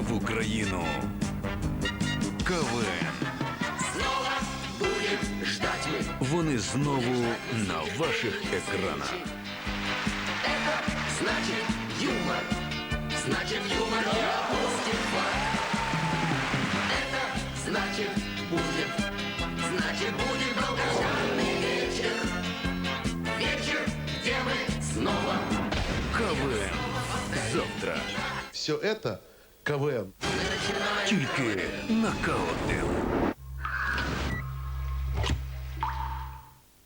К1 повертає в Україну. КВН. Снова будем ждать мы. Вони знову на ваших екранах. Это значит юмор. Значит юмор не опустит хват. Это значит будет. Значит будет долгожданный вечер. Вечер, где мы снова КВН. Завтра. Все это КВН. Тільки на К1.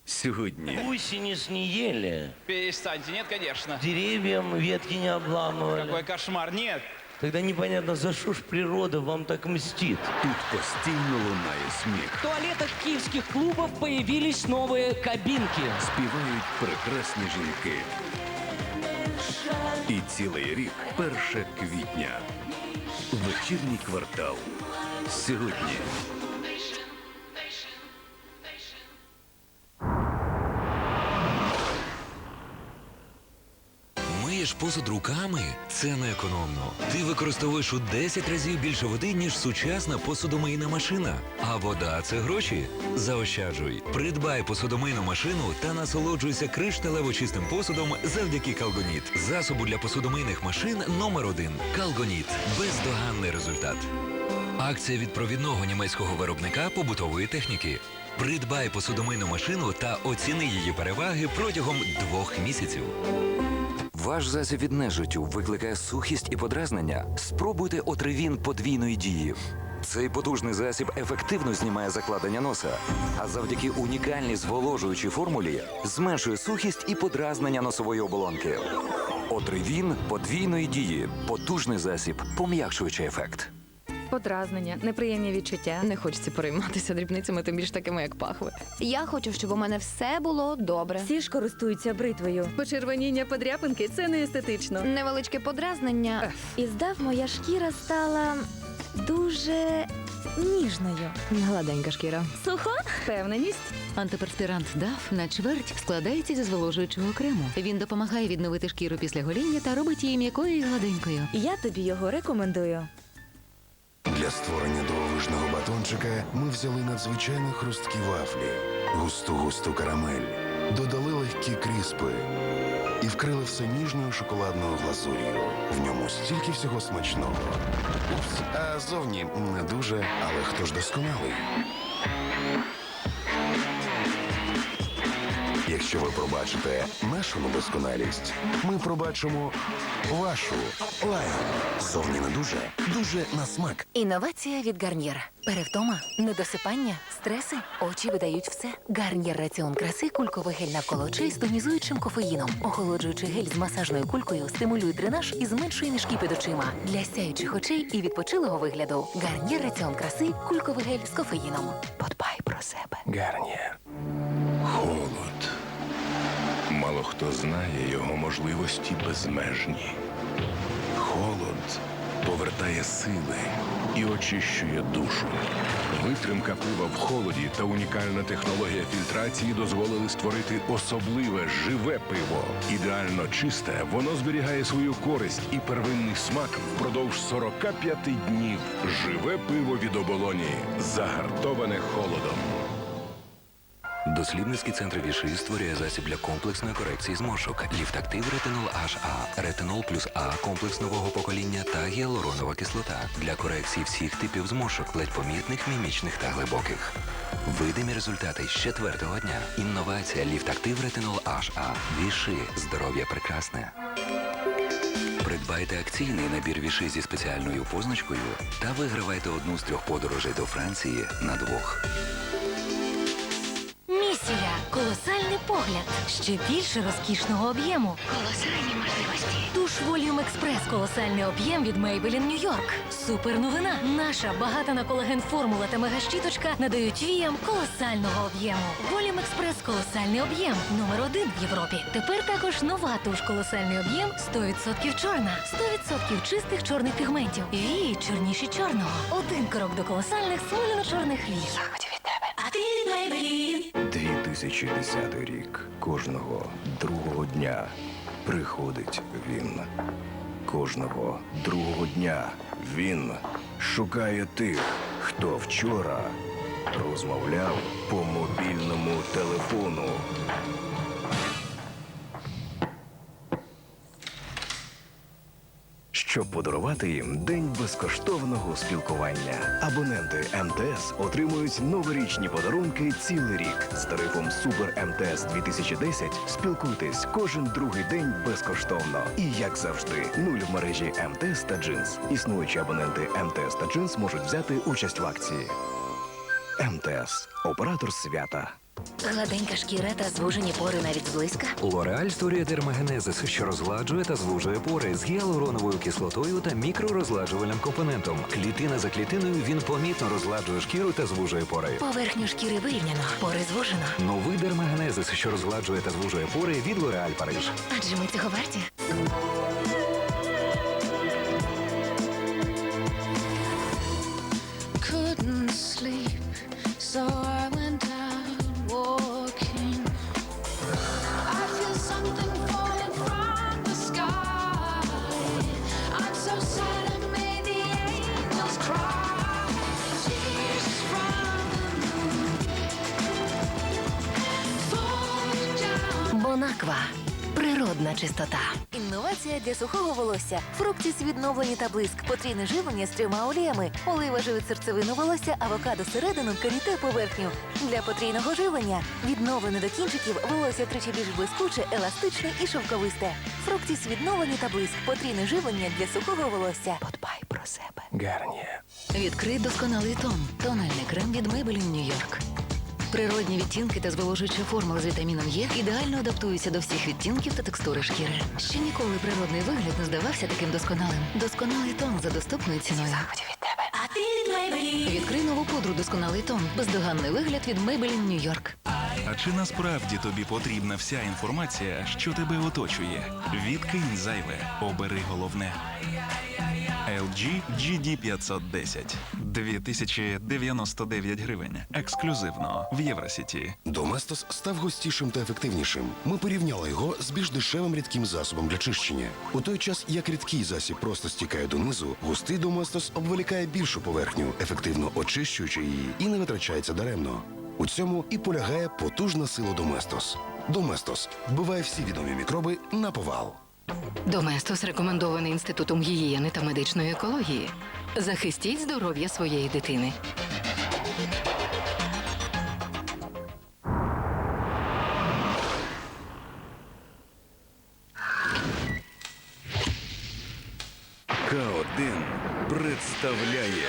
Сьогодні Гусениц не ели, Перестаньте, нет, конечно. деревьям ветки не обламывали. Какой кошмар, нет. Тогда непонятно, за что ж природа вам так мстит. тут постійно лунає сміх. В туалетах киевских клубов появились новые кабинки. Співають прекрасні жінки. І цілий рік 1 квітня. Вечірній квартал. Сьогодні. Миєш посуд руками? Це не економно. Ти використовуєш у 10 разів більше води, ніж сучасна посудомийна машина. А вода це гроші. Заощаджуй. Придбай посудомийну машину та насолоджуйся кришталево чистим посудом завдяки Калгоніт. Засобу для посудомийних машин номер один. Калгоніт. Бездоганний результат. Акція від провідного німецького виробника побутової техніки. Придбай посудомийну машину та оціни її переваги протягом двох місяців. Ваш засіб від нежиттю викликає сухість і подразнення. Спробуйте отривін подвійної дії. Цей потужний засіб ефективно знімає закладення носа, а завдяки унікальній зволожуючій формулі зменшує сухість і подразнення носової оболонки. Отривін подвійної дії. Потужний засіб, пом'якшуючий ефект. Подразнення, неприємні відчуття. Не хочеться перейматися дрібницями, тим більш такими, як пахви. Я хочу, щоб у мене все було добре. Всі ж користуються бритвою. Почервоніння подряпинки це не естетично. Невеличке подразнення. І здав, моя шкіра стала дуже ніжною. Гладенька шкіра. Сухо? Впевненість. Антиперспірант ДАФ на чверть складається зі зволожуючого крему. Він допомагає відновити шкіру після гоління та робить її м'якою і гладенькою. Я тобі його рекомендую. Для створення дивовижного батончика ми взяли надзвичайно хрусткі вафлі, густу-густу карамель, додали легкі кріспи і вкрили все ніжною шоколадною глазур'ю. В ньому стільки всього смачного. Упс, а зовні не дуже, але хто ж досконалий? Якщо ви пробачите нашу недосконалість, ми пробачимо вашу лайк. Зовні не дуже, дуже на смак. Інновація від Гарнір. Перевтома, недосипання, стреси, очі видають все. Гарнір раціон краси, кульковий гель навколо очей з тонізуючим кофеїном. Охолоджуючий гель з масажною кулькою стимулює дренаж і зменшує мішки під очима. Для сяючих очей і відпочилого вигляду. Гарнір раціон краси, кульковий гель з кофеїном. Подбай про себе. Гарніє. Хто знає його можливості безмежні. Холод повертає сили і очищує душу. Витримка пива в холоді та унікальна технологія фільтрації дозволили створити особливе живе пиво. Ідеально чисте, воно зберігає свою користь і первинний смак впродовж 45 днів. Живе пиво від оболоні, загартоване холодом. Дослідницький центр Віши створює засіб для комплексної корекції зморшок. Ліфтактив ретинол HA, ретинол плюс А комплекс нового покоління та гіалуронова кислота для корекції всіх типів зморшок, ледь помітних, мімічних та глибоких. Видимі результати з четвертого дня. Інновація ліфтактив ретинол HA. Віши здоров'я прекрасне. Придбайте акційний набір віши зі спеціальною позначкою та вигравайте одну з трьох подорожей до Франції на двох. Колосальний погляд. Ще більше розкішного об'єму. Колосальні можливості. Туш Volume Express колосальний об'єм від Maybelline New York. Супер новина. Наша багата на колаген формула та мегащіточка надають віям колосального об'єму. Volume Express колосальний об'єм. Номер один в Європі. Тепер також нова туш колосальний об'єм 100% чорна. 100% чистих чорних пігментів. Вії чорніші чорного. Один крок до колосальних смоляно-чорних вій. Заході від тебе. А ти Maybelline. 2010 рік. Кожного другого дня приходить він. Кожного другого дня він шукає тих, хто вчора розмовляв по мобільному телефону. Щоб подарувати їм день безкоштовного спілкування. Абоненти МТС отримують новорічні подарунки цілий рік. З тарифом Супер МТС 2010 спілкуйтесь кожен другий день безкоштовно. І як завжди, нуль в мережі МТС та Джинс. Існуючі абоненти МТС та Джинс можуть взяти участь в акції. МТС оператор свята. Гладенька шкіра та звужені пори навіть зблизька. Лореаль створює дермагенезис, що розгладжує та звужує пори з гіалуроновою кислотою та мікророзгладжувальним компонентом. Клітина за клітиною він помітно розгладжує шкіру та звужує пори. Поверхню шкіри вирівняно, пори звужено. Новий дермагенезис, що розгладжує та звужує пори від Лореаль Париж. Адже ми цього варті. Чистота. Інновація для сухого волосся. Фруктіс відновлені та блиск. Потрійне живлення з трьома оліями. Олива живить серцевину волосся, авокадо середину, каріте поверхню. Для потрійного живлення. Відновлене до кінчиків волосся тричі більш блискуче, еластичне і шовковисте. Фруктіс відновлені та блиск. Потрійне живлення для сухого волосся. Подбай про себе. Гарніє. Відкрий досконалий тон. Тональний крем від Maybelline New York. Природні відтінки та зволожуюча формула з вітаміном Е ідеально адаптуються до всіх відтінків та текстури шкіри. Ще ніколи природний вигляд не здавався таким досконалим. Досконалий тон за доступною ціною. А ти від. Відкрий нову пудру Досконалий тон. Бездоганний вигляд від Maybelline New York. А чи насправді тобі потрібна вся інформація, що тебе оточує? Відкинь зайве, обери головне. LG GD510 2099 гривень. Ексклюзивно в Євросіті. Доместос став густішим та ефективнішим. Ми порівняли його з більш дешевим рідким засобом для чищення. У той час, як рідкий засіб просто стікає донизу, густий Доместос обволікає більшу поверхню, ефективно очищуючи її і не витрачається даремно. У цьому і полягає потужна сила Доместос. Доместос вбиває всі відомі мікроби на повал. Доместос рекомендований інститутом гігієни та медичної екології. Захистіть здоров'я своєї дитини. К1 представляє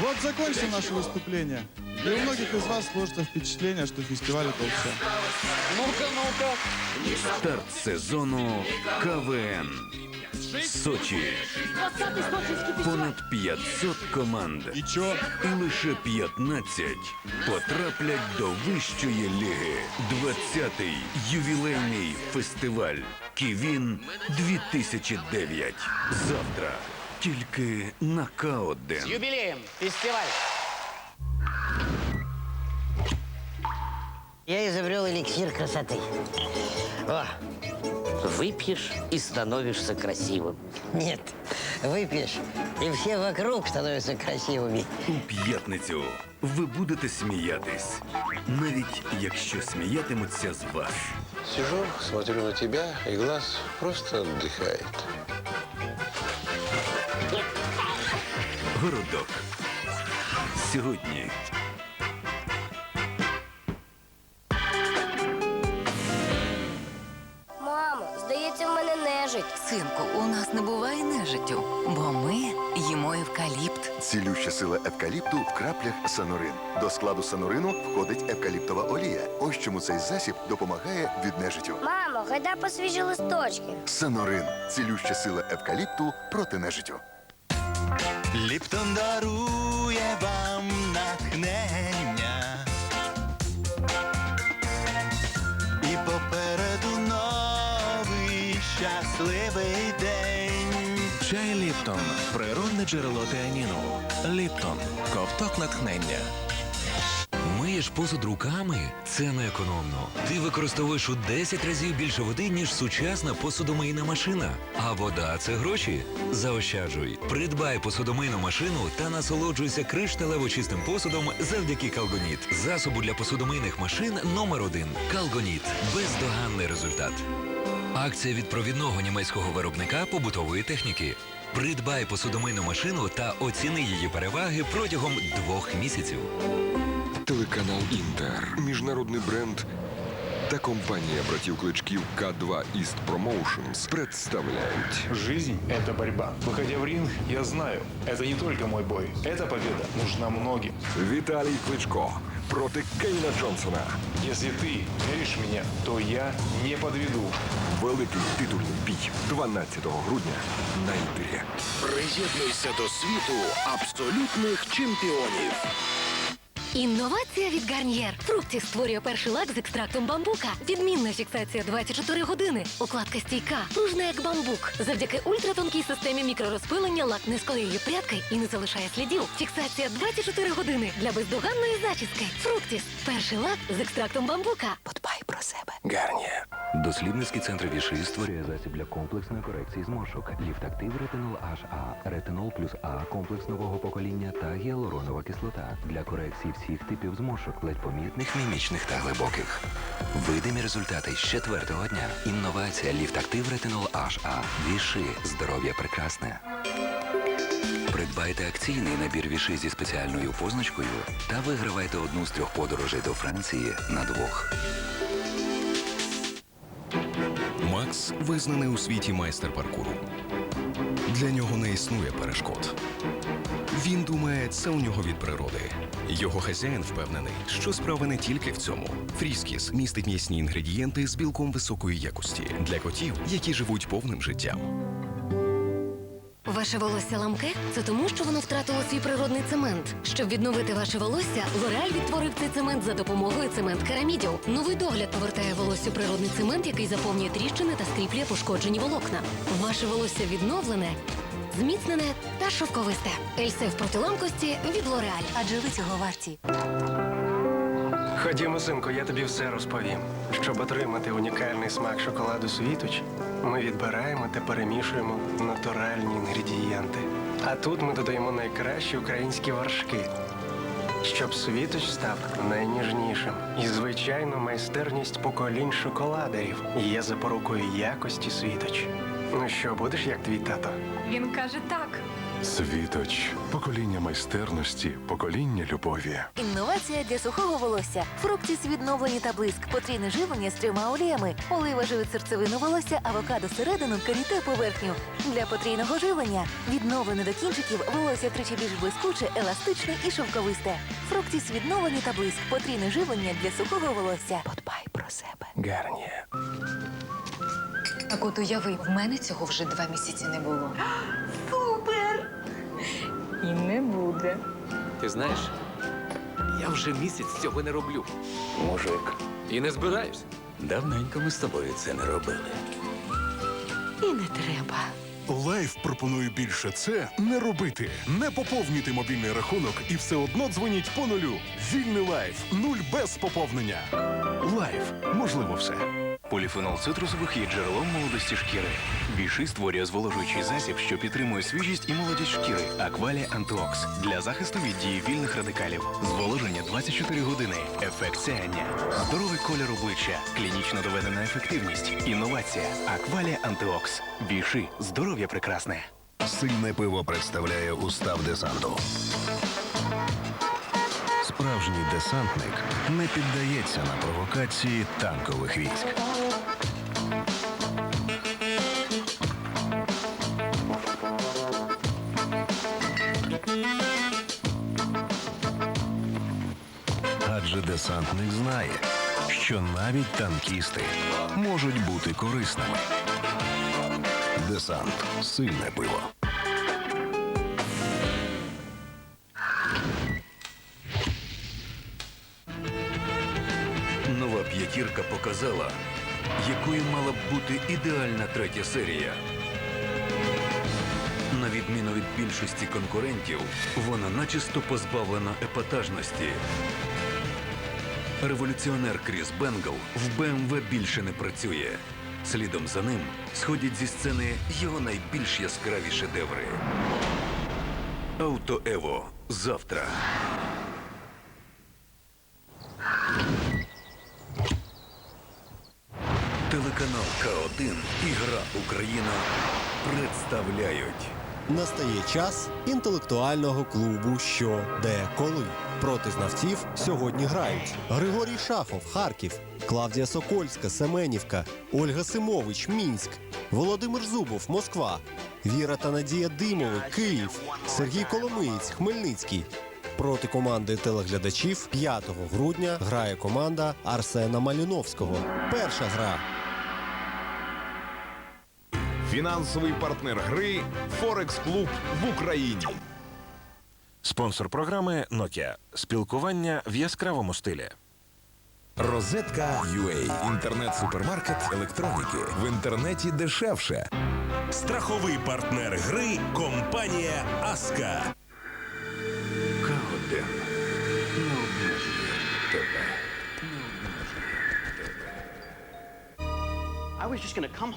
Вот закончим наше выступление. И у многих из вас сложится впечатление, что фестиваль это все. Ну-ка, ну-ка. старт сезону КВН. Сочі. Понад 500 команд. И чё? І лише 15 потраплять до вищої ліги. 20-й ювілейний фестиваль Ківін 2009. Завтра тільки на К1. Юбилеем фестиваль. Я изобрел эликсир красоты. О, выпьешь и становишься красивым. Нет, выпьешь, и все вокруг становятся красивыми. У п'ятницю ви будете сміятись, навіть якщо сміятимуться з вас. Сижу, смотрю на тебя, и глаз просто отдыхает. Городок. Сьогодні Синку, у нас не буває нежиттю, бо ми їмо евкаліпт. Цілюща сила евкаліпту в краплях санорин. До складу санорину входить евкаліптова олія. Ось чому цей засіб допомагає від нежиттю. Мамо, гайда по свіжі листочки. Санорин цілюща сила евкаліпту проти нежиттю. Ліптон дарує вам натхнення. Щасливий день. Чай Ліптон. Природне джерело теаніну. Ліптон. Ковток натхнення. Миєш посуд руками? Це не економно. Ти використовуєш у 10 разів більше води, ніж сучасна посудомийна машина. А вода це гроші. Заощаджуй. Придбай посудомийну машину та насолоджуйся кришталево чистим посудом завдяки Калгоніт. Засобу для посудомийних машин номер один. Калгоніт. Бездоганний результат. Акція від провідного німецького виробника побутової техніки. Придбай посудомийну машину та оціни її переваги протягом двох місяців. Телеканал Інтер, міжнародний бренд та компанія братів кличків К2 East Promotions представляють Жизнь – это борьба. Выходя в ринг, я знаю, это не только мой бой. Эта победа нужна многим. Віталій Кличко проти Кейна Джонсона. Если ты веришь в меня, то я не подведу. Великий титульний бій 12 грудня на інтері. Приєднуйся до світу абсолютних чемпіонів. Інновація від Гарнієр. Фруктів створює перший лак з екстрактом бамбука. Відмінна фіксація 24 години. Укладка стійка, пружна як бамбук. Завдяки ультратонкій системі мікророзпилення лак не склеює прядки і не залишає слідів. Фіксація 24 години для бездоганної зачіски. Фруктіс. Перший лак з екстрактом бамбука. Подбай про себе. Гарнієр. Дослідницький центр Віши створює засіб для комплексної корекції зморшок. Ліфтактив ретинол HA, ретинол плюс А, комплекс нового покоління та гіалуронова кислота для корекції всіх типів зморшок, ледь помітних, мімічних та глибоких. Видимі результати з четвертого дня. Інновація ліфтактив ретинол HA. Віши. Здоров'я прекрасне. Придбайте акційний набір віши зі спеціальною позначкою та вигравайте одну з трьох подорожей до Франції на двох. Макс визнаний у світі майстер паркуру. Для нього не існує перешкод. Він думає, це у нього від природи. Його хазяїн впевнений, що справа не тільки в цьому. Фріскіс містить м'ясні інгредієнти з білком високої якості для котів, які живуть повним життям. Ваше волосся ламке? Це тому, що воно втратило свій природний цемент. Щоб відновити ваше волосся, Лореаль відтворив цей цемент за допомогою цемент кераміділ. Новий догляд повертає волоссю природний цемент, який заповнює тріщини та скріплює пошкоджені волокна. Ваше волосся відновлене, зміцнене та шовковисте. Ельсев проти ламкості від Лореаль. Адже ви цього варті. Ходімо, синку, я тобі все розповім. Щоб отримати унікальний смак шоколаду світоч, ми відбираємо та перемішуємо натуральні інгредієнти. А тут ми додаємо найкращі українські вершки, щоб світоч став найніжнішим. І, звичайно, майстерність поколінь шоколадерів є запорукою якості світоч. Ну що, будеш як твій тато? Він каже так. Світоч, покоління майстерності, покоління любові. Інновація для сухого волосся. Фруктіс відновлені та блиск. Потрійне живлення з трьома оліями. Олива живить серцевину волосся, авокадо середину, каріте поверхню. Для потрійного живлення відновлене до кінчиків волосся тричі більш блискуче, еластичне і шовковисте. Фруктіс відновлені та блиск. Потрійне живлення для сухого волосся. Подбай про себе. Гарні. Так от уяви, в мене цього вже два місяці не було. Супер! І не буде. Ти знаєш, я вже місяць цього не роблю. Мужик. І не збираюсь. Давненько ми з тобою це не робили. І не треба. Лайф пропонує більше це не робити, не поповнюйте мобільний рахунок і все одно дзвоніть по нулю. Вільний лайф, нуль без поповнення. Лайф, можливо, все. Поліфенол цитрусових є джерелом молодості шкіри. Більший створює зволожуючий засіб, що підтримує свіжість і молодість шкіри. Аквалія Антиокс для захисту від дії вільних радикалів. Зволоження 24 години. Ефект сяяння. Здоровий колір обличчя. Клінічно доведена ефективність. Інновація. Аквалія Антиокс. Більший здоров'я прекрасне. Сильне пиво представляє устав десанту. Справжній десантник не піддається на провокації танкових військ. Адже десантник знає, що навіть танкісти можуть бути корисними. Десант сильне пиво. Нова п'ятірка показала, якою мала б бути ідеальна третя серія. На відміну від більшості конкурентів, вона начисто позбавлена епатажності. Революціонер Кріс Бенгл в БМВ більше не працює. Слідом за ним сходять зі сцени його найбільш яскраві шедеври. Авто Ево завтра. Телеканал К1 і Україна представляють Настає час інтелектуального клубу Що, де, коли. Проти знавців сьогодні грають Григорій Шахов, Харків, Клавдія Сокольська, Семенівка, Ольга Симович, Мінськ, Володимир Зубов, Москва, Віра та Надія Димови, Київ, Сергій Коломиєць, Хмельницький. Проти команди телеглядачів 5 грудня грає команда Арсена Маліновського. Перша гра. Фінансовий партнер гри Форекс Клуб в Україні. Спонсор програми Nokia. Спілкування в яскравому стилі. Розетка UA. Інтернет-супермаркет електроніки. В інтернеті дешевше. Страховий партнер гри компанія Аска.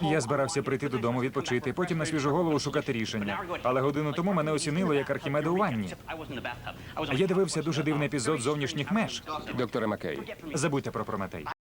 Я збирався прийти додому відпочити, потім на свіжу голову шукати рішення. Але годину тому мене оцінило як Архімеда у ванні. Я дивився дуже дивний епізод зовнішніх меж. Докторе Маккей, Забудьте про Прометей.